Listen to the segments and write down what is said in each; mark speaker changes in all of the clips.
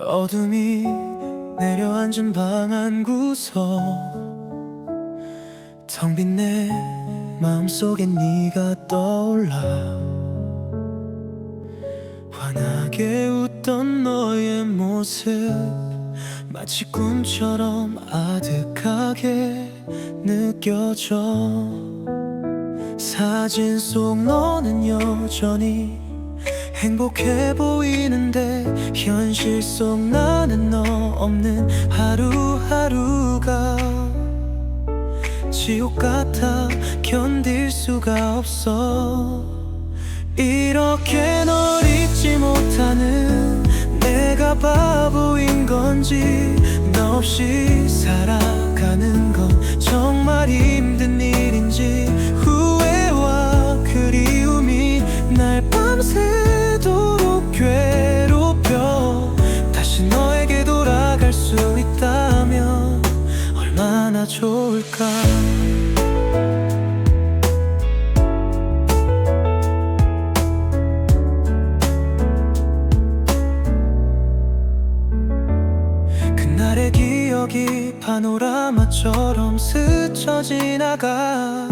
Speaker 1: 어둠이 내려앉은 방한 구석. 텅 빈 내 마음속에 네가 떠올라. 환하게 웃던 너의 모습 마치 꿈처럼 아득하게 느껴져. 사진 속 너는 여전히 행복해 보이는데 현실 속 나는 너 없는 하루하루가 지옥 같아 견딜 수가 없어. 이렇게 널 잊지 못하는 내가 바보인 건지 너 없이 살아가는 건 정말 힘 얼마나 좋을까? 그날의 기억이 파노라마처럼 스쳐 지나가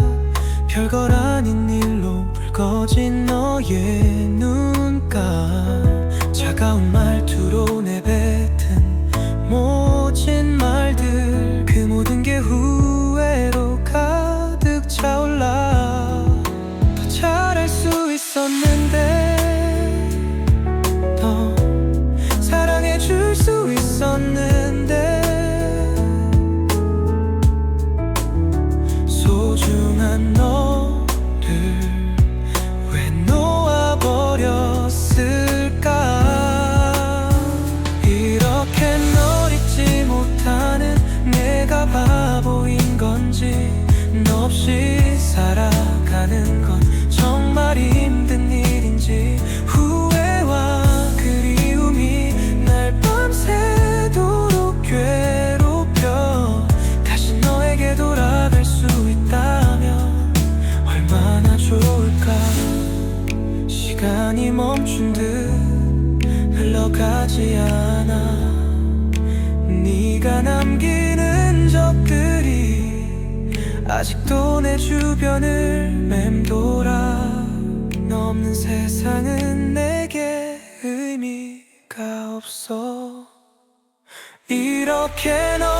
Speaker 1: 별걸 아닌 일로 붉어진 너의 눈가 차가운 말투로 살아가는 건 정말 힘든 일인지 후회와 그리움이 날 밤새도록 괴롭혀 다시 너에게 돌아갈 수 있다면 얼마나 좋을까? 시간이 멈춘 듯 흘러가지 않아. 네가 남기는 적들이 아직도 내 주변을 맴돌아 너 없는 세상은 내게 의미가 없어. 이렇게 널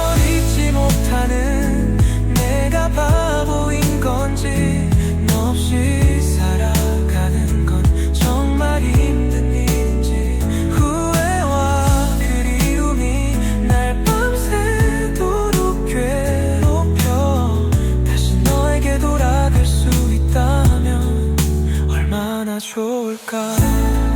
Speaker 1: 좋을까?